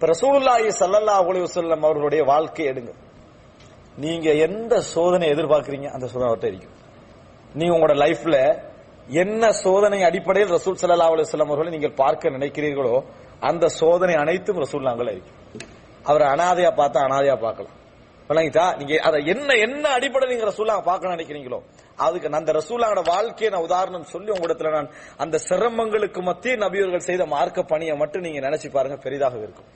இப்ப ரசூலுல்லாஹி சல்லல்லா அலைஹி வஸல்லம் அவர்களுடைய வாழ்க்கை எடுங்க. நீங்க எந்த சோதனை எதிர்பார்க்கறீங்க அந்த சோதனை அவர்கிட்ட இருக்கும் நீங்க உங்களோட லைஃப்ல என்ன சோதனை அடிப்படையில் ரசூல் சல்லா அலைஹி வஸல்லம் அவர்களை நீங்கள் பார்க்க நினைக்கிறீர்களோ அந்த சோதனை அனைத்தும் ரசூல்லாங்கள இருக்கும் அவரை அனாதையா பார்த்தா அனாதையா பார்க்கலாம். விளங்கிட்டா நீங்க அதை என்ன என்ன அடிப்படை நீங்க ரசூல்லா பார்க்க நினைக்கிறீங்களோ அதுக்கு நான் அந்த ரசூல்லாவோட வாழ்க்கையை நான் உதாரணம் சொல்லி உங்களிடத்துல நான் அந்த சிரமங்களுக்கு மத்திய நபியர்கள் செய்த மார்க்க பணியை மட்டும் நீங்க நினைச்சு பாருங்க பெரிதாக இருக்கும்.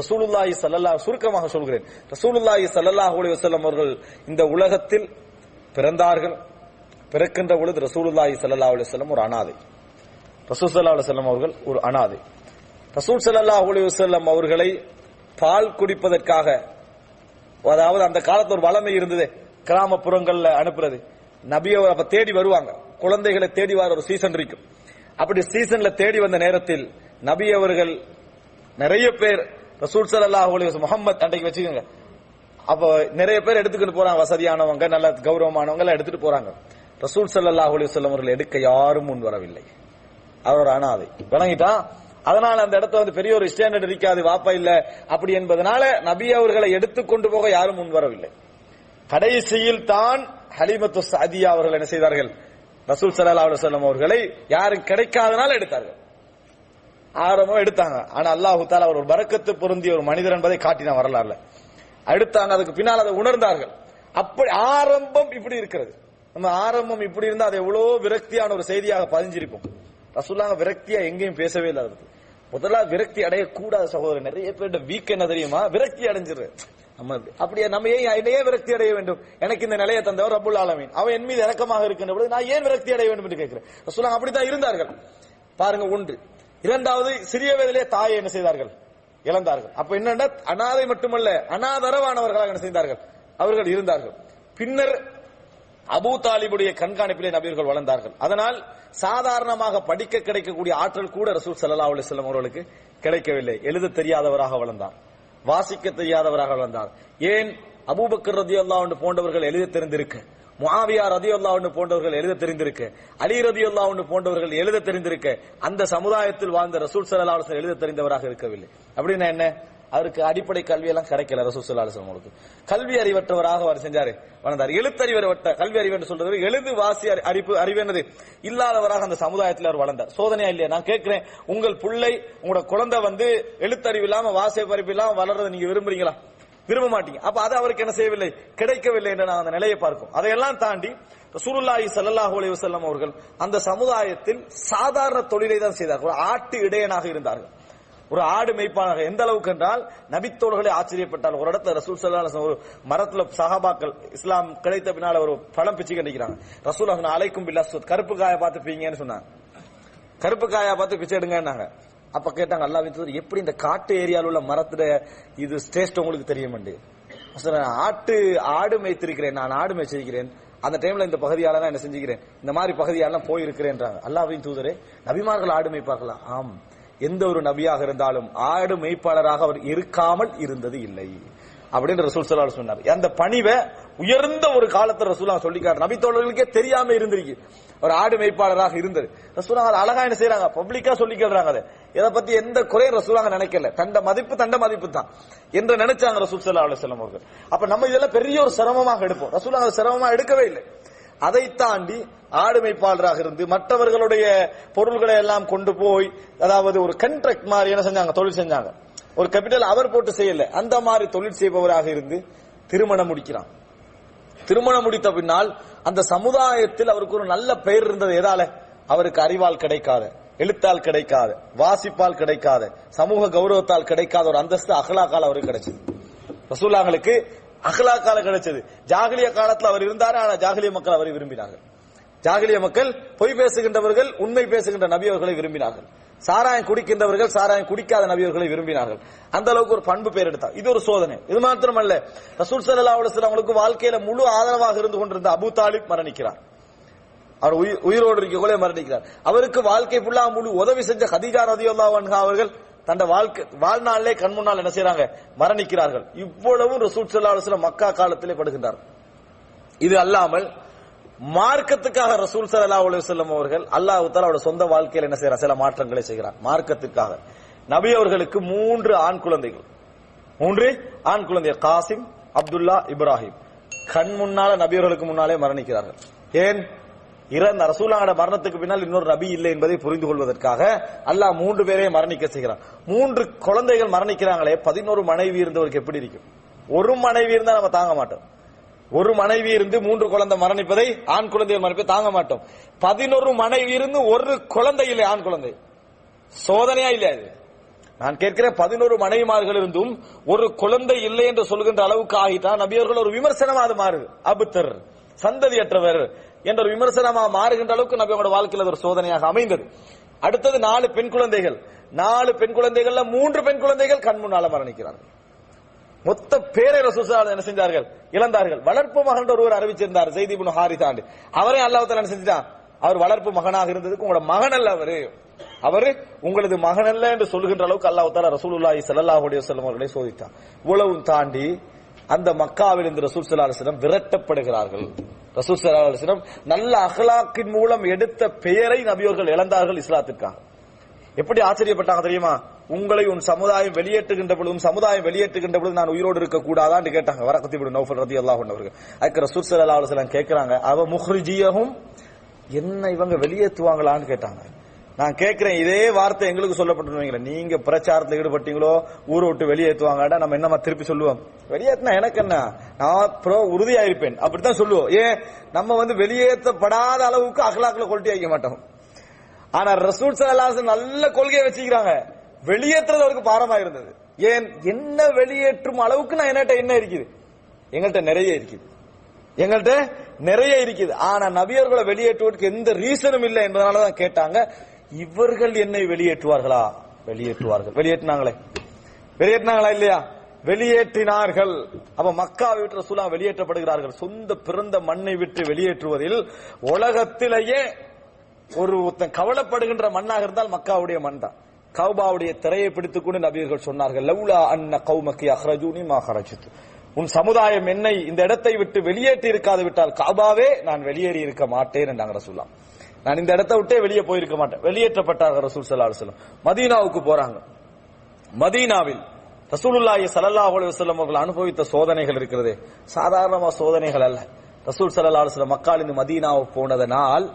ரசூலுல்லாஹி சல்லல்லா சுருக்கமாக சொல்கிறேன். ரசூலுல்லாஹி சல்லல்லாஹ் அலி வசல்லம் அவர்கள் இந்த உலகத்தில் பிறந்தார்கள். பிறக்கின்ற பொழுது ரசூலுல்லாஹி சல்லல்லாஹ் அலி வஸல்லம் ஒரு அனாதை. ரசூல் சல்லா அலைஹி அவர்கள் ஒரு அனாதை. ரசூல் ஸல்லல்லாஹு அலி வஸல்லம் அவர்களை பால் குடிப்பதற்காக அதாவது அந்த காலத்து ஒரு வளமை இருந்தது கிராமப்புறங்கள்ல அனுப்புறது. நபியை அப்ப தேடி வருவாங்க. குழந்தைகளை தேடி வர ஒரு சீசன் இருக்கும். அப்படி சீசன்ல தேடி வந்த நேரத்தில் நபி அவர்கள் நிறைய பேர் ரசூல் ஸல்லல்லாஹு முகமது அன்றைக்கு வச்சுக்கோங்க. அப்ப நிறைய பேர் எடுத்துக்கிட்டு போறாங்க. வசதியானவங்க நல்ல கௌரவமானவங்க எல்லாம் எடுத்துட்டு போறாங்க. ரசூல் சல்லாஹ் அலைஹி அவர்கள் எடுக்க யாரும் முன் வரவில்லை. அவர் அனாதை. விளங்கிட்டா? அதனால அந்த இடத்துல வந்து பெரிய ஒரு ஸ்டாண்டர்ட் இருக்காது. வாப்பா இல்ல. அப்படி என்பதனால நபி அவர்களை எடுத்துக்கொண்டு போக யாரும் முன் வரவில்லை. கடைசியில் தான் ஹலிமத்து சாதியா அவர்கள் என்ன செய்தார்கள்? ரசூல் ஸல்லல்லாஹு அலைஹி அவர்களை யாரும் கிடைக்காதனால எடுத்தார்கள். ஆரம்பம் எடுத்தாங்க. ஆனா அல்லாஹு தாலா அவர் ஒரு பறக்கத்து பொருந்திய ஒரு மனிதர் என்பதை காட்டின வரலாறுல. எடுத்தாங்க அதுக்கு பின்னால் அதை உணர்ந்தார்கள். அப்படி ஆரம்பம் இப்படி இருக்கிறது. நம்ம ஆரம்பம் இப்படி இருந்தா அது எவ்வளவு விரக்தியான ஒரு செய்தியாக பதிஞ்சிருப்போம் ரசூல்லாங்க விரக்தியா எங்கேயும் பேசவே இல்லை முதல்ல விரக்தி அடையக்கூடாத சகோதரர். நிறைய பேருடைய வீக் என்ன தெரியுமா? விரக்தி அடைஞ்சிரு நம்ம அப்படியே நம்ம ஏன் என்னை ஏன் விரக்தி அடைய வேண்டும்? எனக்கு இந்த நிலையை தந்தவர் அபுல் ஆலமீன். அவன் என் மீது இறக்கமாக இருக்கின்ற பொழுது நான் ஏன் விரக்தி அடைய வேண்டும் என்று கேட்கிறேன். ரசூலாங்க அப்படித்தான் இருந்தார்கள். பாருங்க ஒன்று. இரண்டாவது சிறிய வயதிலே தாயை என்ன செய்தார்கள்? இழந்தார்கள். அப்ப என்னன்னா அனாதை மட்டுமல்ல அனாதரவானவர்களாக என்ன செய்தார்கள்? அவர்கள் இருந்தார்கள். பின்னர் அபூ தாலிபுடைய கண்காணிப்பிலே நபியர்கள் வளர்ந்தார்கள். அதனால் சாதாரணமாக படிக்க கிடைக்கக்கூடிய ஆற்றல் கூட ரசூல் ஸல்லல்லாஹு அலைஹி அவர்களுக்கு கிடைக்கவில்லை. எழுத தெரியாதவராக வளர்ந்தார் வாசிக்க தெரியாதவராக வளர்ந்தார் ஏன்? அபூபக்கர் ரதியல்லா ஒன்று போன்றவர்கள் எழுத தெரிந்திருக்க. ரதி அல்லா ஒன்று போன்றவர்கள் எழுத தெரிந்திருக்கு. அலி ரதி அல்லா ஒன்று போன்றவர்கள் எழுத தெரிந்திருக்கு. அந்த சமுதாயத்தில் வாழ்ந்த ரசூல் ஸல்லல்லாஹு எழுத தெரிந்தவராக இருக்கவில்லை. அப்படின்னா என்ன? அவருக்கு அடிப்படை கல்வி எல்லாம் கிடைக்கல ரசூல் அவருக்கு கல்வி அறிவற்றவராக அவர் செஞ்சாரு. வளர்ந்தார் எழுத்தறிவற்ற கல்வி அறிவு என்று சொல்றது எழுது வாசி அறி- அறிவு அறிவு இல்லாதவராக அந்த சமுதாயத்தில் அவர் வளர்ந்தார். சோதனையா இல்லையா? நான் கேட்கிறேன். உங்கள் பிள்ளை உங்களோட குழந்தை வந்து எழுத்தறிவு இல்லாம வாசிய பறிப்பு இல்லாம வளர்றதை நீங்க விரும்புறீங்களா? விரும்ப மாட்டீங்க. அப்ப அது அவருக்கு என்ன செய்யவில்லை? கிடைக்கவில்லை என்று நான் அந்த நிலையை பார்க்கும். அதையெல்லாம் தாண்டி ரசூலுல்லாஹி ஸல்லல்லாஹு அலைஹி வஸல்லம் அவர்கள் அந்த சமுதாயத்தில் சாதாரண தொழிலை தான் செய்தார்கள். ஆட்டு இடையனாக இருந்தார்கள். ஒரு ஆடு மேய்ப்பானாக எந்த அளவுக்கு என்றால் நபித்தோழர்களே ஆச்சரியப்பட்டால். ஒரு இடத்துல ரசூல் ஸல்லல்லாஹு ஒரு மரத்துல சஹாபாக்கள் இஸ்லாம் கிடைத்த பின்னால் ஒரு பழம் பிச்சு கண்டிக்கிறாங்க. ரசூல் சொன்ன அலைக்கும் பில்லா கருப்பு காயை பார்த்து பீங்கன்னு சொன்னாங்க. கருப்பு காயா பார்த்து பிச்சை எடுங்கன்னாங்க. அப்ப கேட்டாங்க அல்லா தூதர் எப்படி இந்த காட்டு ஏரியால உள்ள மரத்துல இது டேஸ்ட் உங்களுக்கு தெரியுமண்டு? சொன்னேன், ஆட்டு ஆடு மேய்த்திருக்கிறேன் நான் ஆடு மேய்ச்சிருக்கிறேன். அந்த டைம்ல இந்த பகுதியால தான் என்ன செஞ்சுக்கிறேன். இந்த மாதிரி பகுதியாலாம் போயிருக்கிறேன்றாங்க. அல்லாவின் தூதரே நபிமார்கள் ஆடு மேய்ப்பார்களா? ஆம். எந்த ஒரு நபியாக இருந்தாலும் ஆடு மெய்ப்பாளராக அவர் இருக்காமல் இருந்தது இல்லை. அப்படின்னு ரசூல் சொன்னார். அந்த பணிவை உயர்ந்த ஒரு காலத்துல ரசூலா சொல்லிக்காரு. நபி தோழர்களுக்கே தெரியாம இருந்திருக்கு. ஒரு ஆடு மேய்ப்பாளராக இருந்தது. ரசூலாங்க அதை அழகா என்ன செய்யறாங்க பப்ளிக்கா சொல்லிக்கிறாங்க அதை. இதை பத்தி எந்த குறையும் ரசூலாங்க நினைக்கல. தண்ட மதிப்பு தண்ட மதிப்பு தான் என்று நினைச்சாங்க ரசூல் சல்லா அலுவலம் அவர்கள். அப்ப நம்ம இதெல்லாம் பெரிய ஒரு சிரமமாக எடுப்போம். ரசூலாங்க சிரமமா எடுக்கவே இல்லை. அதை தாண்டி ஆடுமைப்பாளராக இருந்து மற்றவர்களுடைய பொருள்களை எல்லாம் கொண்டு போய் அதாவது ஒரு கண்ட்ராக்ட் மாதிரி என்ன செஞ்சாங்க? தொழில் செஞ்சாங்க. ஒரு கேபிட்டல் அவர் போட்டு செய்யல. அந்த மாதிரி தொழில் செய்பவராக இருந்து திருமணம் முடிக்கிறான். திருமணம் முடித்த பின்னால் அந்த சமுதாயத்தில் அவருக்கு ஒரு நல்ல பெயர் இருந்தது. எதால? அவருக்கு அறிவால் கிடைக்காத எழுத்தால் கிடைக்காத வாசிப்பால் கிடைக்காத சமூக கௌரவத்தால் கிடைக்காத ஒரு அந்தஸ்து அகலாக்கால் அவருக்கு கிடைச்சது. ரசூலாங்களுக்கு அகலாக்கால கிடைச்சது. ஜாகலிய காலத்தில் அவர் இருந்தார் ஆனால் ஜாகிலிய மக்கள் அவரை விரும்பினார்கள். ஜாகலிய மக்கள் பொய் பேசுகின்றவர்கள் உண்மை பேசுகின்ற நபியவர்களை விரும்பினார்கள். சாராயம் குடிக்கின்றவர்கள் சாராயம் குடிக்காத நபியவர்களை விரும்பினார்கள். அந்த அளவுக்கு ஒரு பண்பு பேர் எடுத்தார். இது ஒரு சோதனை. இது மாத்திரமல்ல ரசூல் சல்லா அலைஹி அவங்களுக்கு வாழ்க்கையில முழு ஆதரவாக இருந்து கொண்டிருந்த அபு தாலிப் மரணிக்கிறார். அவர் உயிரோடு இருக்கக்குள்ளே மரணிக்கிறார். அவருக்கு வாழ்க்கை ஃபுல்லா முழு உதவி செஞ்ச ஹதிஜா ரதியுல்லா அவர்கள் தந்த வாழ்க்கை வாழ்நாளிலே கண் முன்னால் என்ன செய்யறாங்க மரணிக்கிறார்கள். இவ்வளவும் ரசூல் ஸல்லல்லாஹு மக்கா காலத்திலே படுகின்றார். இது அல்லாமல் மார்க்கத்துக்காக ரசூல் சல்லா அலைஹி அவர்கள் அல்லாஹ் தஆலா அவருடைய சொந்த வாழ்க்கையில் என்ன செய்யறார் சில மாற்றங்களை செய்கிறார். மார்க்கத்துக்காக நபி அவர்களுக்கு மூன்று ஆண் குழந்தைகள். மூன்று ஆண் குழந்தைகள். காசிம் அப்துல்லா இப்ராஹிம். கண் முன்னால நபியர்களுக்கு முன்னாலே மரணிக்கிறார்கள். ஏன்? இறந்த ரசூலாங்கட மரணத்துக்கு பின்னால் இன்னொரு நபி இல்லை என்பதை புரிந்து கொள்வதற்காக அல்லாஹ் மூன்று பேரையும் மரணிக்க செய்கிறான். மூன்று குழந்தைகள் மரணிக்கிறாங்களே பதினோரு மனைவி இருந்தவருக்கு எப்படி இருக்கும்? ஒரு மனைவி இருந்தா நம்ம தாங்க மாட்டோம். ஒரு மனைவி இருந்து மூன்று குழந்தை மரணிப்பதை ஆண் குழந்தைகள் மரணிப்பதை தாங்க மாட்டோம். பதினோரு மனைவி இருந்து ஒரு குழந்தை இல்லை ஆண் குழந்தை. சோதனையா இல்லையா இது? நான் கேட்கிறேன் பதினோரு மனைவிமார்கள் இருந்தும் ஒரு குழந்தை இல்லை என்று சொல்கின்ற அளவுக்கு ஆகிட்டான் நபியர்கள் ஒரு விமர்சனமா அது மாறு அபுத்தர் சந்ததியற்றவர் என்ற ஒரு விமர்சனமாக மாறுகின்ற அளவுக்கு நபியோட வாழ்க்கையில் ஒரு சோதனையாக அமைந்தது. அடுத்தது நாலு பெண் குழந்தைகள். நாலு பெண் குழந்தைகள்ல மூன்று பெண் குழந்தைகள் கண் முன்னால மரணிக்கிறார்கள். மொத்த பேரை ரசூசா என்ன செஞ்சார்கள்? இழந்தார்கள். வளர்ப்பு மகன் ஒருவர் அறிவிச்சிருந்தார் செய்தி புனு ஹாரிதாண்டு அவரே அல்லாஹ் என்ன செஞ்சுட்டான்? அவர் வளர்ப்பு மகனாக இருந்ததுக்கு உங்களோட மகன் அல்ல அவரு. அவரு உங்களது மகன் அல்ல என்று சொல்கின்ற அளவுக்கு அல்லாஹ் தாலா ரசூலுல்லாஹி ஸல்லல்லாஹு அலைஹி வஸல்லம் அவர்களை சோதித்தார் இவ்வளவும் தாண்டி அந்த மக்காவில் இந்த ரசூல் ஸல்லல்லாஹு விரட்டப்படுகிறார்கள். ரசூல் ஸல்லல்லாஹு நல்ல அகலாக்கின் மூலம் எடுத்த பெயரை நபியோர்கள் இழந்தார்கள் இஸ்லாத்திற்காக. எப்படி ஆச்சரியப்பட்டாங்க தெரியுமா? உங்களை உன் சமுதாயம் வெளியேற்றுகின்ற பொழுதும் சமுதாயம் வெளியேற்றுகின்ற பொழுது நான் உயிரோடு இருக்க கூடாதான்னு கேட்டாங்க. வரக்கத்தி விடு நௌஃபல் ரதி அல்லாஹ் அவர்கள். அதுக்கு ரசூல் ஸல்லல்லாஹு அலைஹி வஸல்லம் அவ முஹ்ரிஜியகும் என்ன இவங்க வெளியேற்றுவாங்களான்னு கேட்டாங்க. நான் கேட்கிறேன் இதே வார்த்தை எங்களுக்கு சொல்லப்பட்டு நீங்க பிரச்சாரத்தில் ஈடுபட்டீங்களோ ஊரை விட்டு வெளியேற்றுவாங்கடா நம்ம என்னமா திருப்பி சொல்லுவோம்? வெளியேற்றினா எனக்கு என்ன? நான் ப்ரோ உறுதியா இருப்பேன் அப்படித்தான் சொல்லுவோம். ஏன்? நம்ம வந்து வெளியேற்றப்படாத அளவுக்கு அகலாக்கில் கொல்ட்டி வைக்க மாட்டோம். ஆனா ரசூல் சலாஸ் நல்ல கொள்கையை வச்சுக்கிறாங்க. வெளியேற்றுறது அவருக்கு பாரமா இருந்தது. ஏன்? என்ன வெளியேற்றும் அளவுக்கு நான் என்னட்ட என்ன இருக்குது? எங்கள்கிட்ட நிறைய இருக்குது. எங்கள்கிட்ட நிறைய இருக்குது. ஆனா நபியர்களை வெளியேற்றுவதற்கு எந்த ரீசனும் இல்லை என்பதனாலதான் கேட்டாங்க. இவர்கள் என்னை வெளியேற்றுவார்களா? வெளியேற்றுவார்கள். வெளியேற்றினாங்களே. வெளியேற்றினாங்களா இல்லையா? வெளியேற்றினார்கள். அப்ப மக்கா விட்டு ரசூலா வெளியேற்றப்படுகிறார்கள். சொந்த பிறந்த மண்ணை விட்டு வெளியேற்றுவதில் உலகத்திலேயே ஒரு ஒருத்தன் கவலைப்படுகின்ற மண்ணாக இருந்தால் மக்காவுடைய மண் தான். கௌபாவுடைய திரையை பிடித்துக் கொண்டு நபியர்கள் சொன்னார்கள் லவ்லா அன்ன கௌமக்கி அஹ்ரஜூனி மா உன் சமுதாயம் என்னை இந்த இடத்தை விட்டு வெளியேற்றி இருக்காது விட்டால் காபாவே நான் வெளியேறி இருக்க மாட்டேன் என்றாங்க ரசூல்லா நான் இந்த இடத்த விட்டே வெளியே போயிருக்க மாட்டேன். வெளியேற்றப்பட்டார்கள் ரசூல் சல்லா அலுவலம் மதீனாவுக்கு போறாங்க. மதீனாவில் ரசூலுல்லாஹி சல்லா அலைஹி அவர்கள் அனுபவித்த சோதனைகள் இருக்கிறது. சாதாரணமா சோதனைகள் அல்ல. ரசூல் சல்லா அலைஹி வஸல்லம் மக்காலிருந்து மதீனாவுக்கு போனதனால்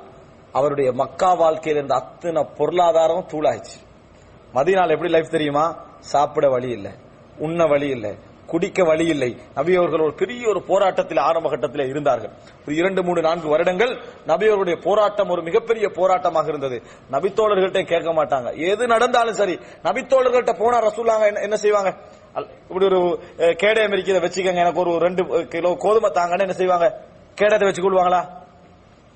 அவருடைய மக்கா வாழ்க்கையில் இருந்த அத்தனை பொருளாதாரம் தூளாயிடுச்சு. மதீனால எப்படி லைஃப் தெரியுமா? சாப்பிட வழி இல்லை. உண்ண வழி இல்லை. குடிக்க வழி இல்லை நபி அவர்கள் ஒரு பெரிய ஒரு போராட்டத்தில் ஆரம்ப கட்டத்தில் இருந்தார்கள். ஒரு இரண்டு மூணு நான்கு வருடங்கள் நபி அவர்களுடைய போராட்டம் ஒரு மிகப்பெரிய போராட்டமாக இருந்தது. நபித்தோழர்கள்ட்ட கேட்க மாட்டாங்க. எது நடந்தாலும் சரி நபித்தோழர்கள்ட்ட போனா ரசூலாங்க என்ன- என்ன செய்வாங்க? அல்- இப்படி ஒரு அஹ், கேடயம் இருக்கிறத வச்சுக்கோங்க எனக்கு ஒரு ரெண்டு கிலோ கோதுமை தாங்கன்னு என்ன செய்வாங்க? கேடயத்தை வச்சு கொள்வாங்களா?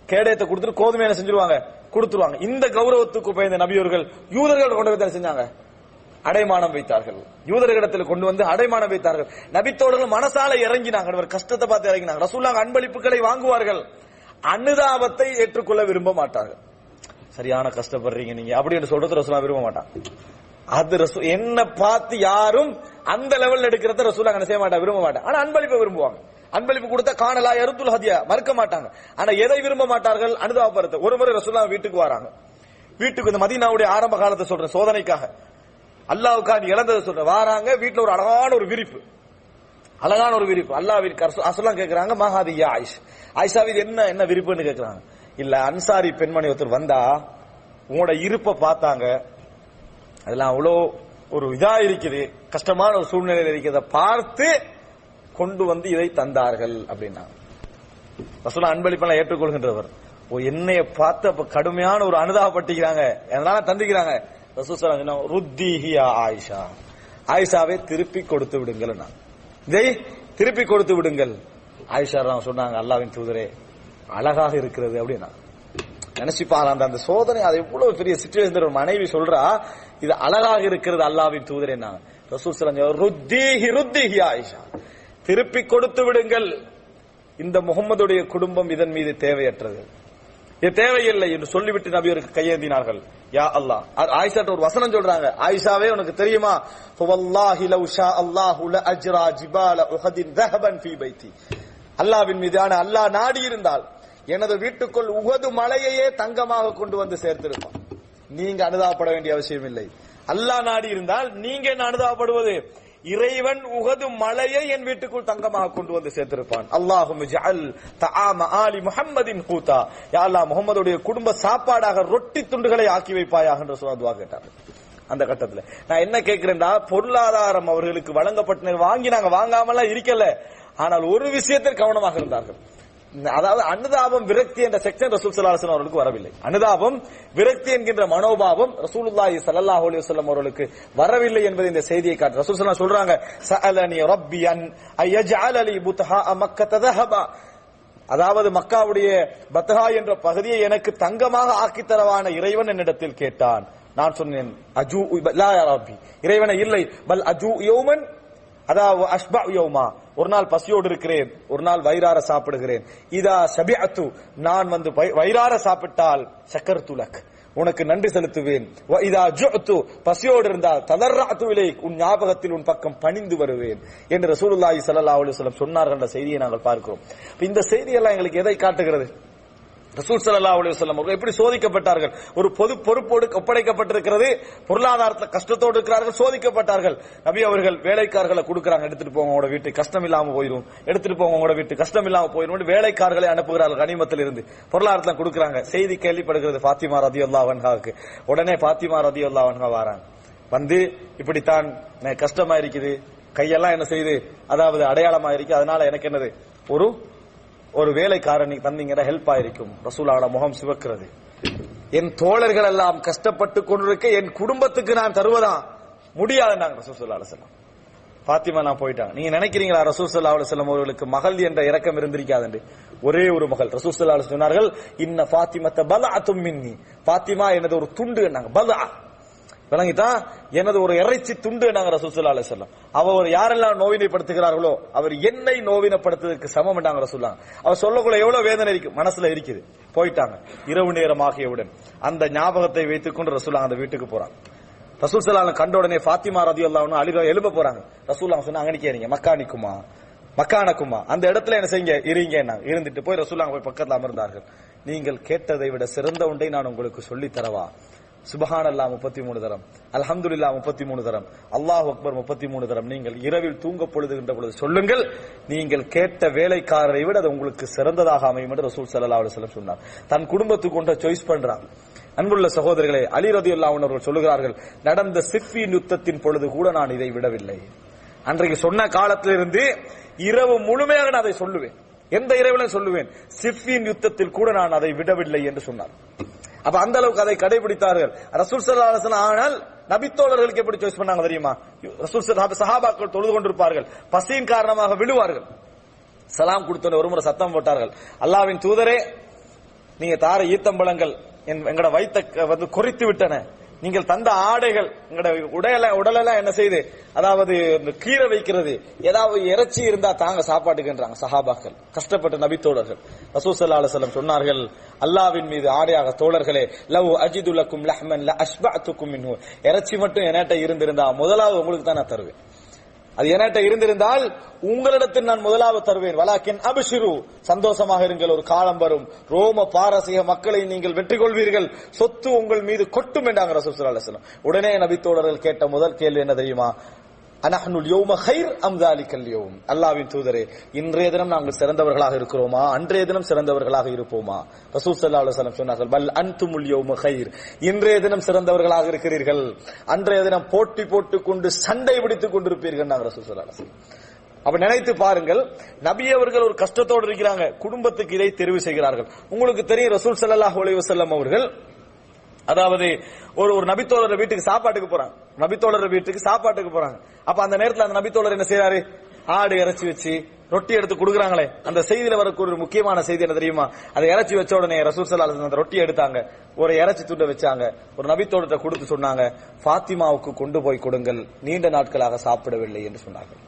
கேடயத்தை கொடுத்துட்டு கோதுமை என்ன செஞ்சிருவாங்க? கொடுத்துருவாங்க. இந்த கௌரவத்துக்கு பயந்த நபியவர்கள் யூதர்கள் கொண்டு வந்து செஞ்சாங்க? அடைமானம் வைத்தார்கள். யூதர்களிடத்தில் கொண்டு வந்து அடைமானம் வைத்தார்கள். நபித்தோடர்கள் மனசால இறங்கினாங்க ஒரு கஷ்டத்தை பார்த்து இறங்கினாங்க. ரசூல்லாங்க அன்பளிப்புகளை வாங்குவார்கள். அனுதாபத்தை ஏற்றுக்கொள்ள விரும்ப மாட்டார்கள். சரியான கஷ்டப்படுறீங்க நீங்க. அப்படின்னு சொல்றது ரசூலா விரும்ப மாட்டாங்க அது ரசூ என்ன பார்த்து யாரும் அந்த லெவல்ல எடுக்கிறத ரசூலா என்ன செய்ய மாட்டாங்க விரும்ப மாட்டான். ஆனா அன்பளிப்பை விரும்புவாங்க. அன்பளிப்பு கொடுத்தா காணலா எருத்துல் ஹதியா மறுக்க மாட்டாங்க. ஆனா எதை விரும்ப மாட்டார்கள்? அனுதாபப்படுத்த. ஒரு முறை ரசூலா வீட்டுக்கு வராங்க. வீட்டுக்கு இந்த மதீனாவுடைய ஆரம்ப காலத்தை சொல்றேன் சோதனைக்காக. அல்லாவுக்காக இழந்ததை சொல்ற. வாராங்க வீட்டுல ஒரு அழகான ஒரு விரிப்பு. அழகான ஒரு விரிப்பு. அல்லாவிற்கு அசலாம் கேட்கிறாங்க மகாதியா ஆயிஷ் ஆயிஷாவி என்ன என்ன விரிப்புன்னு கேட்கிறாங்க இல்ல அன்சாரி பெண்மணி ஒருத்தர் வந்தா உங்களோட இருப்பை பார்த்தாங்க. அதெல்லாம் அவ்வளோ ஒரு இதா இருக்குது. கஷ்டமான ஒரு சூழ்நிலையில் இருக்கிறத பார்த்து கொண்டு வந்து இதை தந்தார்கள் அப்படின்னா. ரசூலா அன்பளிப்பெல்லாம் ஏற்றுக்கொள்கின்றவர். ஓ என்னைய பார்த்து அப்ப கடுமையான ஒரு அனுதாபப்பட்டுக்கிறாங்க அதனால தந்துக்கிறாங்க ரசூல் ருத்திஹியா ஆயிஷா. ஆயிஷாவை திருப்பி கொடுத்து விடுங்கள் ஜெய் திருப்பி கொடுத்து விடுங்கள். ஆயிஷா சொன்னாங்க அல்லாவின் தூதரே அழகாக இருக்கிறது. அப்படின்னா நினைச்சுப்பாங்க அந்த அந்த சோதனை அது எவ்வளவு பெரிய சுச்சுவேஷன் ஒரு மனைவி சொல்றா இது அழகாக இருக்கிறது அல்லாவின் தூதரே நான் ரசூல் ஸல்லல்லாஹு ருத்திஹி ருத்திஹி ஆயிஷா. திருப்பி கொடுத்து விடுங்கள். இந்த முகம்மதுடைய குடும்பம் இதன் மீது தேவையற்றது. இது தேவையில்லை என்று சொல்லிவிட்டு நபியருக்கு கையேந்தினார்கள். யா அல்லாஹ். ஆயிஷாட்ட ஒரு வசனம் சொல்றாங்க. ஆயிஷாவே உனக்கு தெரியுமா? ஃபவல்லாஹி லவ் ஷா அல்லாஹு ல அஜ்ரா ஜிபால உஹதின் தஹபன் ஃபீ பைத்தி. அல்லாஹ்வின் மீதான அல்லாஹ் நாடி இருந்தால் எனது வீட்டுக்குள் உகது மலையையே தங்கமாக கொண்டு வந்து சேர்த்திருப்பான். நீங்க அனுதாபப்பட வேண்டிய அவசியம் இல்லை. அல்லாஹ் நாடி இருந்தால் நீங்க என்ன அனுதாபப்படுவது? இறைவன் உகது மலையை என் வீட்டுக்குள் தங்கமாக கொண்டு வந்து சேர்த்திருப்பான். அல்லாஹும் ஆலி முஹம்மதின் கூத்தா யாழ்லா முகமதுடைய குடும்ப சாப்பாடாக ரொட்டி துண்டுகளை ஆக்கி வைப்பாயாக என்று சொல்ல கேட்டார். அந்த கட்டத்துல. நான் என்ன கேட்கிறேன்டா? பொருளாதாரம் அவர்களுக்கு வழங்கப்பட்ட வாங்கி நாங்க வாங்காமலாம் இருக்கல. ஆனால் ஒரு விஷயத்தில் கவனமாக இருந்தார்கள். அதாவது அனுதாபம் விரக்தி என்ற செக்ஷன் ரசூல் சல்லாஹன் அவர்களுக்கு வரவில்லை. அனுதாபம் விரக்தி என்கின்ற மனோபாவம் ரசூலுல்லாஹி சல்லாஹ் அலி வல்லம் அவர்களுக்கு வரவில்லை என்பதை இந்த செய்தியை காட்டு ரசூல் சல்லா சொல்றாங்க சஅலனி ரப்பி அன் அயஜஅல அலி புத்ஹா மக்கத தஹபா. அதாவது மக்காவுடைய பத்ஹா என்ற பகுதியை எனக்கு தங்கமாக ஆக்கித் தரவான இறைவன் என்னிடத்தில் கேட்டான். நான் சொன்னேன் அஜூ லா ரப்பி. இறைவனை இல்லை பல் அஜூ யௌமன் அதாவது அஷ்பா யோமா. ஒரு நாள் பசியோடு இருக்கிறேன் ஒரு நாள் வயிறார சாப்பிடுகிறேன். இதா ஷபிஅத்து நான் வந்து வயிறார சாப்பிட்டால் சக்கர் துலக் உனக்கு நன்றி செலுத்துவேன். இதா ஜுஅத்து பசியோடு இருந்தால் ததர்ரஅத்து இலைக் உன் ஞாபகத்தில் உன் பக்கம் பணிந்து வருவேன். என்று ரசூலுல்லாஹி ஸல்லல்லாஹு அலைஹி வஸல்லம் சொன்னார்கள். என்ற செய்தியை நாங்கள் பார்க்கிறோம். இந்த செய்தியெல்லாம் எங்களுக்கு எதை காட்டுகிறது? ரசூல் சல்லா அலி வல்லம் அவர்கள் எப்படி சோதிக்கப்பட்டார்கள்? ஒரு பொது பொறுப்போடு ஒப்படைக்கப்பட்டிருக்கிறது பொருளாதாரத்தில் கஷ்டத்தோடு இருக்கிறார்கள் சோதிக்கப்பட்டார்கள். நபி அவர்கள் வேலைக்காரர்களை கொடுக்குறாங்க எடுத்துட்டு போங்க உங்களோட வீட்டு கஷ்டம் இல்லாம போயிடும் எடுத்துட்டு போங்க உங்களோட வீட்டு கஷ்டம் இல்லாம போயிடும் வேலைக்காரர்களை அனுப்புகிறார்கள் கனிமத்தில் இருந்து பொருளாதாரத்தில் கொடுக்குறாங்க. செய்தி கேள்விப்படுகிறது பாத்திமா ரதி அல்லா வன்ஹாவுக்கு உடனே பாத்திமா ரதி அல்லா வன்ஹா வராங்க வந்து இப்படித்தான் கஷ்டமா இருக்குது கையெல்லாம் என்ன செய்யுது? அதாவது அடையாளமா இருக்கு அதனால எனக்கு என்னது? ஒரு ஒரு வேலைக்காரன் நீ தந்தீங்கன்னா ஹெல்ப் ஆயிருக்கும். ரசூலாவோட முகம் சிவக்கிறது. என் தோழர்கள் எல்லாம் கஷ்டப்பட்டு கொண்டிருக்க என் குடும்பத்துக்கு நான் தருவதான். முடியாதுன்னாங்க ரசூல் ஸல்லல்லாஹு அலுவலம் பாத்திமா நான் போயிட்டாங்க நீங்க நினைக்கிறீங்களா ரசூல் ஸல்லல்லாஹு அவர்களுக்கு மகள் என்ற இரக்கம் இருந்திருக்காது ஒரே ஒரு மகள். ரசூல் ஸல்லல்லாஹு சொன்னார்கள் இன்ன ஃபாத்திமத்த பலா மின்னி. ஃபாத்திமா எனது ஒரு துண்டு என்னாங்க பலா விளங்கிட்டா? எனது ஒரு இறைச்சி துண்டு நாங்க ரசூசுல்லா ஸல்லல்லாஹு சொல்லம் வஸல்லம்? அவர் யாரெல்லாம் நோவினைப்படுத்துகிறார்களோ அவர் என்னை நோவினப்படுத்துவதற்கு சமம் நாங்க ரசூல்லாங்க அவர் சொல்லக்குள்ள எவ்வளவு வேதனை இருக்கு? மனசுல இருக்குது. போயிட்டாங்க. இரவு நேரம் ஆகியவுடன் அந்த ஞாபகத்தை வைத்துக் கொண்டு ரசூல்லாங்க அந்த வீட்டுக்கு போறாங்க ரசூல் ஸல்லல்லாஹு கண்ட உடனே ஃபாத்திமா ரதி அல்லாவும் அழுக எழுப்ப போறாங்க. ரசூல்லா சொன்னா அங்க மக்கானிக்குமா மக்கா நிக்குமா? மக்கானக்குமா அந்த இடத்துல என்ன செய்யுங்க? இருங்க இருந்துட்டு போய் ரசூல்லாங்க போய் பக்கத்தில் அமர்ந்தார்கள். நீங்கள் கேட்டதை விட சிறந்த ஒன்றை நான் உங்களுக்கு சொல்லி தரவா? சுபஹான் அல்லா முப்பத்தி மூணு தரம். அல்ஹம்துலில்லாஹ் முப்பத்தி மூணு தரம். அல்லாஹ் அக்பர் முப்பத்தி மூணு தரம். நீங்கள் இரவில் தூங்க பொழுதுகின்ற பொழுது சொல்லுங்கள். நீங்கள் கேட்ட வேலைக்காரரை விட அது உங்களுக்கு சிறந்ததாக அமையும் என்று ரசூல் சல்லா அலுவலம் சொன்னார். தன் குடும்பத்துக்கு ஒன்றை சாய்ஸ் பண்றான். அன்புள்ள சகோதரர்களே அலி ரதி அவர்கள் சொல்லுகிறார்கள் நடந்த சிஃபின் யுத்தத்தின் பொழுது கூட நான் இதை விடவில்லை. அன்றைக்கு சொன்ன காலத்திலிருந்து இரவு முழுமையாக நான் அதை சொல்லுவேன். எந்த இரவிலும் சொல்லுவேன் சிஃபின் யுத்தத்தில் கூட நான் அதை விடவில்லை என்று சொன்னார். அப்ப அந்த அளவுக்கு அதை கடைபிடித்தார்கள். ரசூல் சல்லாஹன் ஆனால் நபித்தோழர்களுக்கு எப்படி சாய்ஸ் பண்ணாங்க தெரியுமா? ரசூல் சஹாபாக்கள் தொழுது கொண்டிருப்பார்கள். பசியின் காரணமாக விழுவார்கள். சலாம் கொடுத்த ஒரு முறை சத்தம் போட்டார்கள். அல்லாவின் தூதரே நீங்க தார ஈத்தம்பழங்கள் என் எங்கட வயித்த வந்து குறித்து விட்டன. நீங்கள் தந்த ஆடைகள் எங்கட உடையல உடலெல்லாம் என்ன செய்து அதாவது இந்த கீரை வைக்கிறது ஏதாவது இறைச்சி இருந்தா தாங்க சாப்பாட்டுக்குன்றாங்க சஹாபாக்கள் கஷ்டப்பட்ட நபித்தோழர்கள் தோழர்கள். ஸல்லல்லாஹு அலைஹி சொன்னார்கள் அல்லாவின் மீது ஆடையாக தோழர்களே லவ் அஜிதுலக்கும் லஹ்மன் ல அஷ்பா துக்கும் இறைச்சி மட்டும் என்கிட்ட இருந்திருந்தா முதலாவது உங்களுக்கு தான் நான் தருவேன். அது என்கிட்ட இருந்திருந்தால் உங்களிடத்தில் நான் முதலாவது தருவேன். வலாக்கின் அபிஷிரு. சந்தோஷமாக இருங்கள் ஒரு காலம் வரும். ரோம பாரசீக மக்களை நீங்கள் வெற்றி கொள்வீர்கள் சொத்து உங்கள் மீது கொட்டும் என்றாங்க ரசூல் உடனே நபித்தோழர்கள் கேட்ட முதல் கேள்வி என்ன தெரியுமா? அனஹனுல் யௌம கைர் அம் தாலிகல் யௌம். தூதரே இன்றைய தினம் நாங்கள் சிறந்தவர்களாக இருக்கிறோமா? அன்றைய தினம் சிறந்தவர்களாக இருப்போமா? ரசூல் ஸல்லல்லாஹு அலைஹி சொன்னார்கள் பல் அன்துமுல் யௌம கைர். இன்றைய தினம் சிறந்தவர்களாக இருக்கிறீர்கள். அன்றைய தினம் போட்டி போட்டுக் கொண்டு சண்டை பிடித்துக் கொண்டிருப்பீர்கள் நாங்கள் ரசூல் ஸல்லல்லாஹு அலைஹி அப்ப நினைத்து பாருங்கள் நபி அவர்கள் ஒரு கஷ்டத்தோடு இருக்கிறாங்க குடும்பத்துக்கு இதை தெரிவு செய்கிறார்கள். உங்களுக்கு தெரியும் ரசூல் சல்லாஹ் உலைவசல்லம் அவர்கள் அதாவது ஒரு ஒரு நபித்தோழர் வீட்டுக்கு சாப்பாட்டுக்கு போறாங்க நபித்தோழர் வீட்டுக்கு சாப்பாட்டுக்கு போறாங்க. அப்ப அந்த நேரத்தில் அந்த நபித்தோழர் என்ன செய்யறாரு ஆடு இறைச்சி வச்சு ரொட்டி எடுத்து கொடுக்குறாங்களே. அந்த செய்தியில வரக்கூடிய ஒரு முக்கியமான செய்தி என்ன தெரியுமா? அதை இறைச்சி வச்ச உடனே ரசூல் சல்லா அந்த ரொட்டி எடுத்தாங்க. ஒரு இறைச்சி துண்டை வச்சாங்க. ஒரு நபித்தோழத்தை கொடுத்து சொன்னாங்க ஃபாத்திமாவுக்கு கொண்டு போய் கொடுங்கள். நீண்ட நாட்களாக சாப்பிடவில்லை என்று சொன்னார்கள்.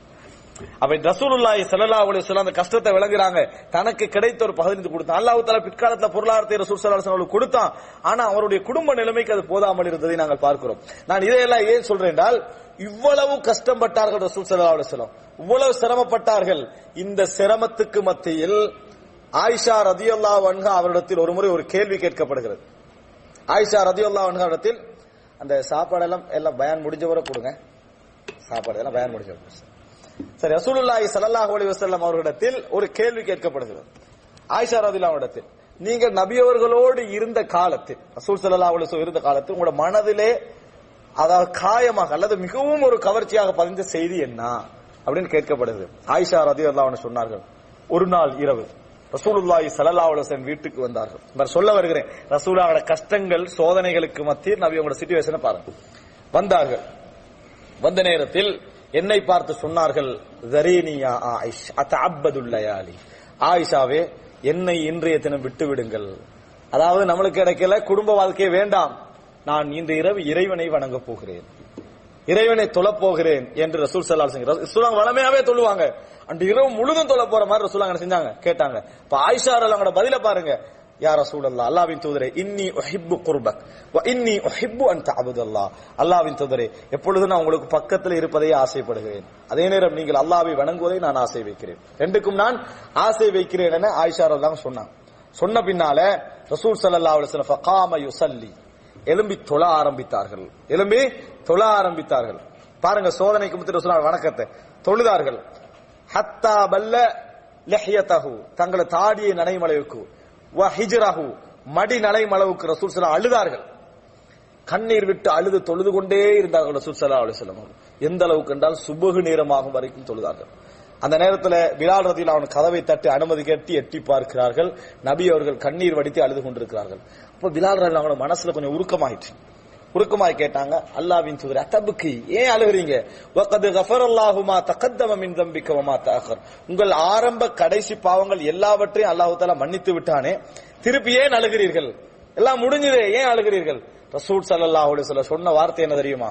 அப்ப ரசூலுல்லாஹி ஸல்லல்லாஹு அலைஹி வஸல்லம் அந்த கஷ்டத்தை விளங்குறாங்க. தனக்கு கிடைத்த ஒரு பகுதி கொடுத்தான். அல்லாஹ் தஆலா பிற்காலத்துல பொருளாதாரத்தை ரசூல் ஸல்லல்லாஹு அலைஹி வஸல்லம் கொடுத்தான். ஆனா அவருடைய குடும்ப நிலைமைக்கு அது போதாமல் இருந்ததை நாங்கள் பார்க்கிறோம். நான் இதையெல்லாம் ஏன் சொல்றேன் என்றால் இவ்வளவு கஷ்டப்பட்டார்கள் ரசூல் ஸல்லல்லாஹு அலைஹி வஸல்லம். இவ்வளவு சிரமப்பட்டார்கள். இந்த சிரமத்துக்கு மத்தியில் ஆயிஷா ரதியுல்லாஹு அன்ஹா அவரிடத்தில் ஒரு முறை ஒரு கேள்வி கேட்கப்படுகிறது. ஆயிஷா ரதியுல்லாஹு அன்ஹா இடத்தில் அந்த சாப்பாடெல்லாம் எல்லாம் பயன் முடிஞ்சவரை கொடுங்க. சாப்பாடு எல்லாம் பயன் முடிஞ்சவரை சரி ரசூலுல்லாஹி சல்லாஹ் அலி வசல்லம் அவர்களிடத்தில் ஒரு கேள்வி கேட்கப்படுகிறது. ஆயிஷா ரதிலா அவரிடத்தில் நீங்கள் நபியவர்களோடு இருந்த காலத்தில் ரசூல் சல்லா அலைஹி இருந்த காலத்தில் உங்களோட மனதிலே அதாவது காயமாக அல்லது மிகவும் ஒரு கவர்ச்சியாக பதிந்த செய்தி என்ன? அப்படின்னு கேட்கப்படுது ஆயிஷா ரதியல்லாஹு அன்ஹா சொன்னார்கள் ஒரு நாள் இரவு ரசூலுல்லாஹி சல்லா அலுவலன் வீட்டுக்கு வந்தார்கள். நான் சொல்ல வருகிறேன் ரசூலாவோட கஷ்டங்கள் சோதனைகளுக்கு மத்தியில் நபி உங்களோட சிச்சுவேஷனை பாருங்க. வந்தார்கள். வந்த நேரத்தில் என்னை பார்த்து சொன்னார்கள் ஜரீனியா ஆயிஷ் அத்தஅப்பதுல்லயாலி ஆயிஷாவே என்னை இன்றைய தினம் விட்டு விடுங்கள் அதாவது நம்மளுக்கு கிடைக்கல குடும்ப வாழ்க்கையே வேண்டாம். நான் இந்த இரவு இறைவனை வணங்க போகிறேன். இறைவனை தொழப் போகிறேன் என்று ரசூல் சல்லால் சிங் ரசூலாங்க வளமையாவே தொழுவாங்க அந்த இரவு முழுதும் தொழ போற மாதிரி ரசூலாங்க செஞ்சாங்க? கேட்டாங்க. இப்ப ஆயிஷா அவங்களோட பதில பாருங்க. யா ரசூலல்லா அல்லாவின் தூதரே இன்னி ஒஹிப்பு குர்பக் இன்னி ஒஹிப்பு அன் தஅபுதல்லா அல்லாவின் தூதரே எப்பொழுது நான் உங்களுக்கு பக்கத்தில் இருப்பதை ஆசைப்படுகிறேன் அதே நேரம் நீங்கள் அல்லாவை வணங்குவதை நான் ஆசை வைக்கிறேன் ரெண்டுக்கும் நான் ஆசை வைக்கிறேன் என ஆயிஷா தான் சொன்னான். சொன்ன பின்னால ரசூல் சல்லா அலைஹி வஸல்லம் ஃபகாம யுசல்லி எலும்பி தொழ ஆரம்பித்தார்கள் எலும்பி தொழ ஆரம்பித்தார்கள் பாருங்க சோதனைக்கு முத்திர வணக்கத்தை தொழுதார்கள் ஹத்தா பல்ல லஹ்யதஹு தங்களை தாடியை நனைமளவுக்கு வ ஹிஜ்ரஹு மடி அளவுக்கு ரசூல் சலா அழுதார்கள். கண்ணீர் விட்டு அழுது தொழுது கொண்டே இருந்தார்கள் ரசூல் சலா அலைஹி வஸல்லம் அவர்கள். எந்த அளவுக்கு என்றால் சுபகு நேரமாகும் வரைக்கும் தொழுதார்கள். அந்த நேரத்தில் பிலால் ரதியில் அவன் கதவை தட்டி அனுமதி கேட்டு எட்டி பார்க்கிறார்கள். நபி அவர்கள் கண்ணீர் வடித்து அழுது கொண்டிருக்கிறார்கள். அப்போ பிலால் ரதியில் அவனோட மனசுல கொஞ்சம் உருக்கமாயிற்று. உருக்கமாய் கேட்டாங்க அல்லாவின் தூதர் அத்தபுக்கு ஏன் அழுகிறீங்க? வக்கது கஃபர் அல்லாஹுமா தக்கத்தம மின் தம்பிக்கவமா வமா உங்கள் ஆரம்ப கடைசி பாவங்கள் எல்லாவற்றையும் அல்லாஹு தாலா மன்னித்து விட்டானே திருப்பி ஏன் அழுகிறீர்கள்? எல்லாம் முடிஞ்சதே ஏன் அழுகிறீர்கள்? ரசூல் ஸல்லல்லாஹு சொல்ல சொன்ன வார்த்தை என்ன தெரியுமா?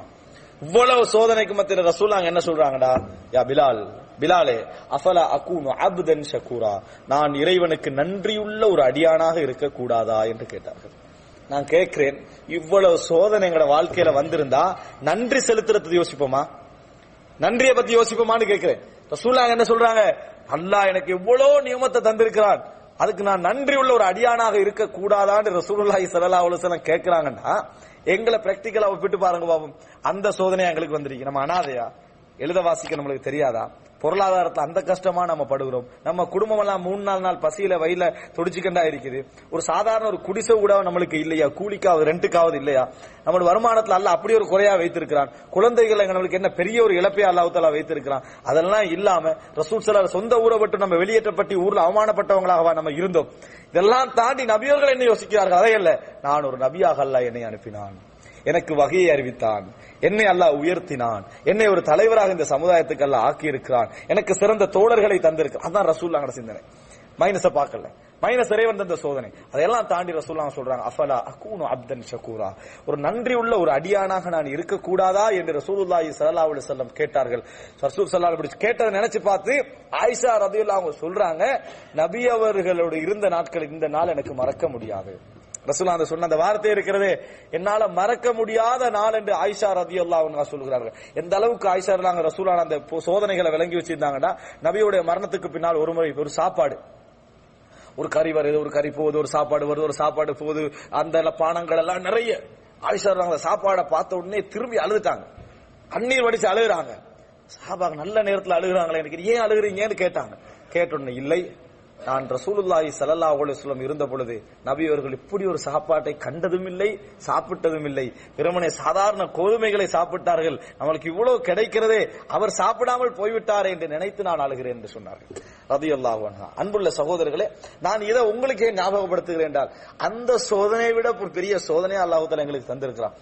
இவ்வளவு சோதனைக்கு மத்தியில ரசூலாங்க என்ன சொல்றாங்கடா? யா பிலால் பிலாலே அஃபலா அகூனு அப்தன் ஷக்கூரா நான் இறைவனுக்கு நன்றியுள்ள ஒரு அடியானாக இருக்க கூடாதா என்று கேட்டார்கள். நான் கேட்கிறேன் இவ்வளவு சோதனை எங்களோட வாழ்க்கையில வந்திருந்தா நன்றி செலுத்துறது யோசிப்போமா? நன்றியை பத்தி யோசிப்போமான்னு கேட்கிறேன். ரசூலாங்க என்ன சொல்றாங்க? அல்லா எனக்கு எவ்வளவு நியமத்தை தந்திருக்கிறான். அதுக்கு நான் நன்றி உள்ள ஒரு அடியானாக இருக்க கூடாதான்னு ரசூலுல்லாஹி சல்லா அலைஹி கேட்கிறாங்கன்னா எங்களை பிராக்டிக்கலா ஒப்பிட்டு பாருங்க பாபம். அந்த சோதனை எங்களுக்கு வந்திருக்கு. நம்ம அனாதையா? எழுத வாசிக்க நம்மளுக்கு தெரியாதா? பொருளாதாரத்தில் அந்த கஷ்டமா நம்ம படுகிறோம். நம்ம குடும்பம் எல்லாம் மூணு நாலு நாள் பசியில வயல துடிச்சுக்கண்டா இருக்குது. ஒரு சாதாரண ஒரு குடிசை கூட நம்மளுக்கு இல்லையா? கூலிக்காவது ரெண்டுக்காவது இல்லையா? நம்மளோட வருமானத்துல அல்ல அப்படி ஒரு குறையா வைத்திருக்கிறான். குழந்தைகள் நம்மளுக்கு என்ன பெரிய ஒரு இழப்பையா அல்லாஹால வைத்திருக்கிறான். அதெல்லாம் இல்லாம ரசூல் சிலர் சொந்த ஊரை விட்டு நம்ம வெளியேற்றப்பட்டு ஊர்ல அவமானப்பட்டவங்களாகவா நம்ம இருந்தோம். இதெல்லாம் தாண்டி நபியோர்கள் என்ன யோசிக்கிறார்கள்? அதே இல்ல நான் ஒரு நபியாக அல்ல என்னை அனுப்பினான். எனக்கு வகையை அறிவித்தான். என்னை அல்லாஹ் உயர்த்தினான். என்னை ஒரு தலைவராக இந்த சமுதாயத்துக்கு அல்லாஹ் ஆக்கி இருக்கிறான் எனக்கு சிறந்த தோழர்களை தந்திருக்கிறான். அதான் ரசூல்லாங்கட சிந்தனை. மைனஸ பார்க்கல. மைனஸ் இறைவன் தந்த சோதனை. அதையெல்லாம் தாண்டி ரசூல்லாம் சொல்றாங்க அஃபலா அகூனு அப்தன் ஷக்கூரா ஒரு நன்றி உள்ள ஒரு அடியானாக நான் இருக்கக்கூடாதா என்று ரசூலுல்லாஹி ஸல்லல்லாஹு அலைஹி வஸல்லம் கேட்டார்கள். ரசூல் ஸல்லல்லாஹு அலைஹி கேட்டதை நினைச்சு பார்த்து ஆயிஷா ரதியல்லாஹு அவங்க சொல்றாங்க நபி அவர்களோட இருந்த நாட்கள் இந்த நாள் எனக்கு மறக்க முடியாது. ரசூலா அந்த சொன்ன அந்த வார்த்தை இருக்கிறதே. என்னால மறக்க முடியாத நாள் என்று ஆயிஷா ரதி அல்லா சொல்கிறார்கள் எந்த அளவுக்கு ஆயிஷா இருந்தாங்க ரசூலான அந்த சோதனைகளை விளங்கி வச்சிருந்தாங்கன்னா நபியுடைய மரணத்துக்கு பின்னால் ஒரு முறை ஒரு சாப்பாடு. ஒரு கறி வருது ஒரு கறி போகுது ஒரு சாப்பாடு வருது ஒரு சாப்பாடு போகுது அந்த பானங்கள் எல்லாம் நிறைய. ஆயிஷா அந்த சாப்பாடை பார்த்த உடனே திரும்பி அழுதுட்டாங்க. கண்ணீர் வடிச்சு அழுகுறாங்க. சாபாங்க நல்ல நேரத்தில் அழுகுறாங்களே எனக்கு ஏன் அழுகுறீங்கன்னு கேட்டாங்க. கேட்டோன்னு இல்லை நான் ரசூலுல்லாஹி ஸல்லல்லாஹு அலுவலம் இருந்த பொழுது நபி அவர்கள் இப்படி ஒரு சாப்பாட்டை கண்டதும் இல்லை சாப்பிட்டதும் இல்லை வெறுமனே சாதாரண கோதுமைகளை சாப்பிட்டார்கள். நம்மளுக்கு இவ்வளவு கிடைக்கிறதே அவர் சாப்பிடாமல் போய்விட்டாரே என்று நினைத்து நான் அழுகிறேன் என்று சொன்னார்கள். ரதியல்லாஹு அன்ஹா. அன்புள்ள சகோதரர்களே நான் இதை உங்களுக்கே ஞாபகப்படுத்துகிறேன் என்றால் அந்த சோதனையை விட ஒரு பெரிய சோதனையா அல்லாஹு எங்களுக்கு தந்திருக்கிறான்.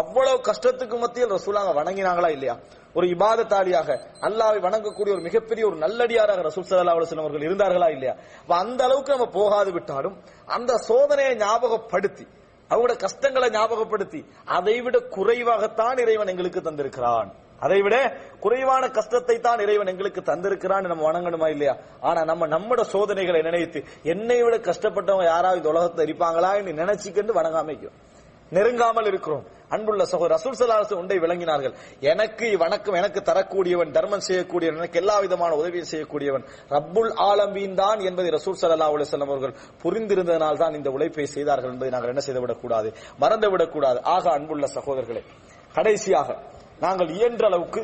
அவ்வளவு கஷ்டத்துக்கு மத்தியில் ரசூலாங்க வணங்கினாங்களா இல்லையா? ஒரு இபாதத்தாளியாக அல்லாவை வணங்கக்கூடிய ஒரு மிகப்பெரிய ஒரு நல்லடியாராக ரசூல் சல்லா அலுவலம் அவர்கள் இருந்தார்களா இல்லையா? அப்ப அந்த அளவுக்கு நம்ம போகாது விட்டாலும் அந்த சோதனையை ஞாபகப்படுத்தி அவங்களோட கஷ்டங்களை ஞாபகப்படுத்தி அதை விட குறைவாகத்தான் இறைவன் எங்களுக்கு தந்திருக்கிறான். அதை விட குறைவான கஷ்டத்தை தான் இறைவன் எங்களுக்கு தந்திருக்கிறான்னு நம்ம வணங்கணுமா இல்லையா? ஆனா நம்ம நம்மட சோதனைகளை நினைத்து என்னை விட கஷ்டப்பட்டவங்க யாராவது உலகத்தை இருப்பாங்களா என்று நினைச்சுக்கிட்டு வணங்காமைக்கும் நெருங்காமல் இருக்கிறோம். அன்புள்ள சகோதரர் ரசூல் சலாசு உண்டை விளங்கினார்கள். எனக்கு வணக்கம் எனக்கு தரக்கூடியவன் தர்மம் செய்யக்கூடியவன் எனக்கு எல்லா விதமான உதவியும் செய்யக்கூடியவன். ரப்புல் ஆலம்பீன் தான் என்பதை ரசூல் சல்லா அலுவலம் அவர்கள் புரிந்திருந்ததனால் தான் இந்த உழைப்பை செய்தார்கள் என்பதை நாங்கள் என்ன செய்துவிடக்கூடாது? மறந்துவிடக்கூடாது. மறந்து விடக்கூடாது ஆக அன்புள்ள சகோதரர்களே கடைசியாக நாங்கள் இயன்ற அளவுக்கு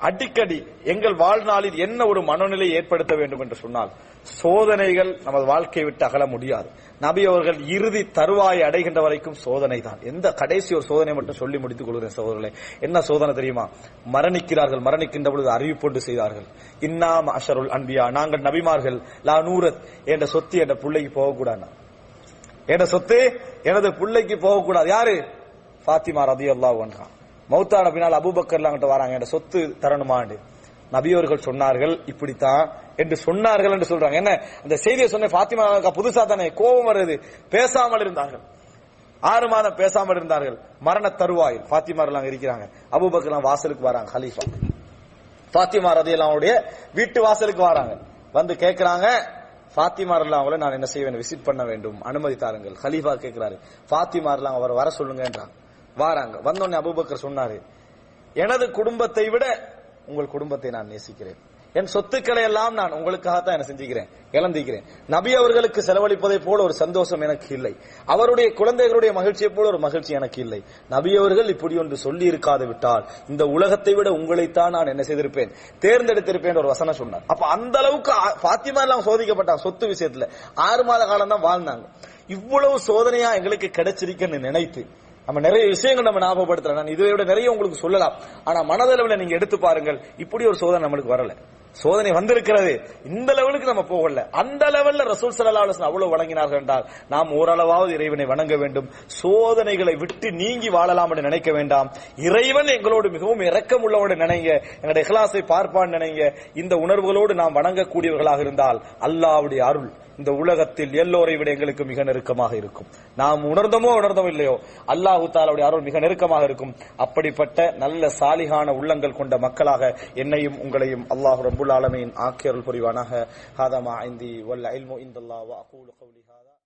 அடிக்கடி எங்கள் வாழ்நாளில் என்ன ஒரு மனநிலை ஏற்படுத்த வேண்டும் என்று சொன்னால் சோதனைகள் நமது வாழ்க்கையை விட்டு அகல முடியாது. நபி அவர்கள் இறுதி தருவாயை அடைகின்ற வரைக்கும் சோதனை தான். எந்த கடைசி ஒரு சோதனை மட்டும் சொல்லி முடித்துக் கொள்கிறேன் சகோதரர்களே. என்ன சோதனை தெரியுமா? மரணிக்கிறார்கள் மரணிக்கின்ற பொழுது அறிவிப்பொண்டு செய்தார்கள். இன்னாம் அஷருல் அன்பியா நாங்கள் நபிமார்கள் லா நூரத் என்ற சொத்து என்ற பிள்ளைக்கு போகக்கூடாது? என்ற சொத்து எனது பிள்ளைக்கு போகக்கூடாது. யாரு? பாத்திமா ரதி அல்லா மௌத்தான பின்னால் அபூபக்கர்லாம் கிட்ட வராங்க. என்ற சொத்து தரணுமாண்டு. நபியவர்கள் சொன்னார்கள் இப்படித்தான் என்று சொன்னார்கள் என்று சொல்றாங்க. என்ன? அந்த செய்தியை சொன்ன பாத்திமா புதுசா தானே? கோபம் வருது. பேசாமல் இருந்தார்கள். ஆறு மாதம் பேசாமல் இருந்தார்கள். மரண தருவாயில் ஃபாத்திமாரெல்லாம் இருக்கிறாங்க. அபூபக்கர்லாம் வாசலுக்கு வராங்க ஹலீஃபா. ஃபாத்திமா ரதியல்லாவுடைய வீட்டு வாசலுக்கு வராங்க. வந்து கேட்கிறாங்க ஃபாத்திமா அவங்கள நான் என்ன செய்வேன்? விசிட் பண்ண வேண்டும். அனுமதி தாருங்கள். ஹலீஃபா கேட்கிறாரு ஃபாத்திமா அவர் வர சொல்லுங்கன்றாங்க. வாராங்க. வந்தோடனே அபூபக்கர் சொன்னாரு எனது குடும்பத்தை விட உங்கள் குடும்பத்தை நான் நேசிக்கிறேன். என் சொத்துக்களை எல்லாம் நான் உங்களுக்காகத்தான் என்ன செஞ்சுக்கிறேன் இழந்திக்கிறேன். நபி அவர்களுக்கு செலவழிப்பதை போல ஒரு சந்தோஷம் எனக்கு இல்லை. அவருடைய குழந்தைகளுடைய மகிழ்ச்சியை போல ஒரு மகிழ்ச்சி எனக்கு இல்லை. நபி அவர்கள் இப்படி ஒன்று சொல்லி இருக்காது விட்டால் இந்த உலகத்தை விட உங்களைத்தான் நான் என்ன செய்திருப்பேன்? தேர்ந்தெடுத்திருப்பேன் ஒரு வசனம் சொன்னார். அப்ப அந்த அளவுக்கு பாத்திமா எல்லாம் சோதிக்கப்பட்டாங்க சொத்து விஷயத்துல. ஆறு மாத காலம் தான் வாழ்ந்தாங்க. இவ்வளவு சோதனையா எங்களுக்கு கிடைச்சிருக்குன்னு நினைத்து நம்ம நிறைய விஷயங்கள் நம்ம ஞாபகப்படுத்தல நான் இதை விட நிறைய உங்களுக்கு சொல்லலாம். ஆனா மனதளவில் நீங்க எடுத்து பாருங்கள் இப்படி ஒரு சோதனை நம்மளுக்கு வரல. சோதனை வந்திருக்கிறது. இந்த லெவலுக்கு நம்ம போகல. அந்த லெவல்ல ரசூல் சல்லா அலுவலம் அவ்வளவு வழங்கினார்கள் என்றால் நாம் ஓரளவாவது இறைவனை வணங்க வேண்டும். சோதனைகளை விட்டு நீங்கி வாழலாம் என்று நினைக்க வேண்டாம். இறைவன் எங்களோடு மிகவும் இரக்கம் உள்ளவோடு நினைங்க. எங்களுடைய இஹ்லாசை பார்ப்பான் நினைங்க. இந்த உணர்வுகளோடு நாம் வணங்கக்கூடியவர்களாக இருந்தால் அல்லாவுடைய அருள் இந்த உலகத்தில் எல்லோரை விட எங்களுக்கு மிக நெருக்கமாக இருக்கும். நாம் உணர்ந்தமோ உணர்ந்தமோ இல்லையோ அல்லாஹு தாலாவுடைய அருள் மிக நெருக்கமாக இருக்கும். அப்படிப்பட்ட நல்ல சாலிகான உள்ளங்கள் கொண்ட மக்களாக என்னையும் உங்களையும் அல்லாஹு ரபுல் ஆலமையின் ஆக்கியருள் புரிவானாக. ஹாதமா ஐந்தி வல்ல இல்மு இந்தல்லாஹ் வ அகூலு